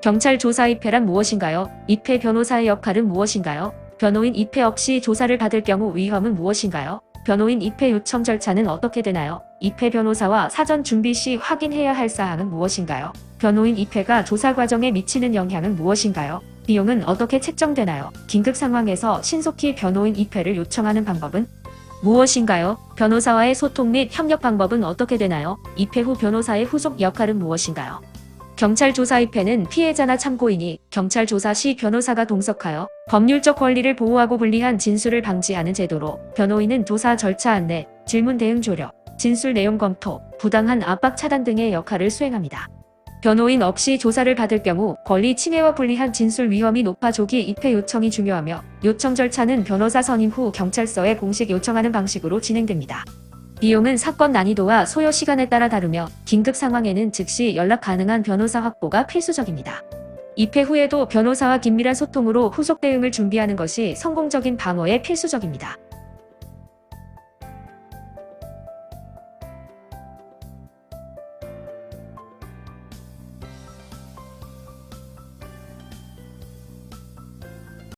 경찰 조사 입회란 무엇인가요? 입회 변호사의 역할은 무엇인가요? 변호인 입회 없이 조사를 받을 경우 위험은 무엇인가요? 변호인 입회 요청 절차는 어떻게 되나요? 입회 변호사와 사전 준비 시 확인해야 할 사항은 무엇인가요? 변호인 입회가 조사 과정에 미치는 영향은 무엇인가요? 비용은 어떻게 책정되나요? 긴급 상황에서 신속히 변호인 입회를 요청하는 방법은 무엇인가요? 변호사와의 소통 및 협력 방법은 어떻게 되나요? 입회 후 변호사의 후속 역할은 무엇인가요? 경찰 조사 입회는 피해자나 참고인이 경찰 조사 시 변호사가 동석하여 법률적 권리를 보호하고 불리한 진술을 방지하는 제도로 변호인은 조사 절차 안내, 질문 대응 조력, 진술 내용 검토, 부당한 압박 차단 등의 역할을 수행합니다. 변호인 없이 조사를 받을 경우 권리 침해와 불리한 진술 위험이 높아 조기 입회 요청이 중요하며 요청 절차는 변호사 선임 후 경찰서에 공식 요청하는 방식으로 진행됩니다. 비용은 사건 난이도와 소요 시간에 따라 다르며 긴급 상황에는 즉시 연락 가능한 변호사 확보가 필수적입니다. 입회 후에도 변호사와 긴밀한 소통으로 후속 대응을 준비하는 것이 성공적인 방어에 필수적입니다.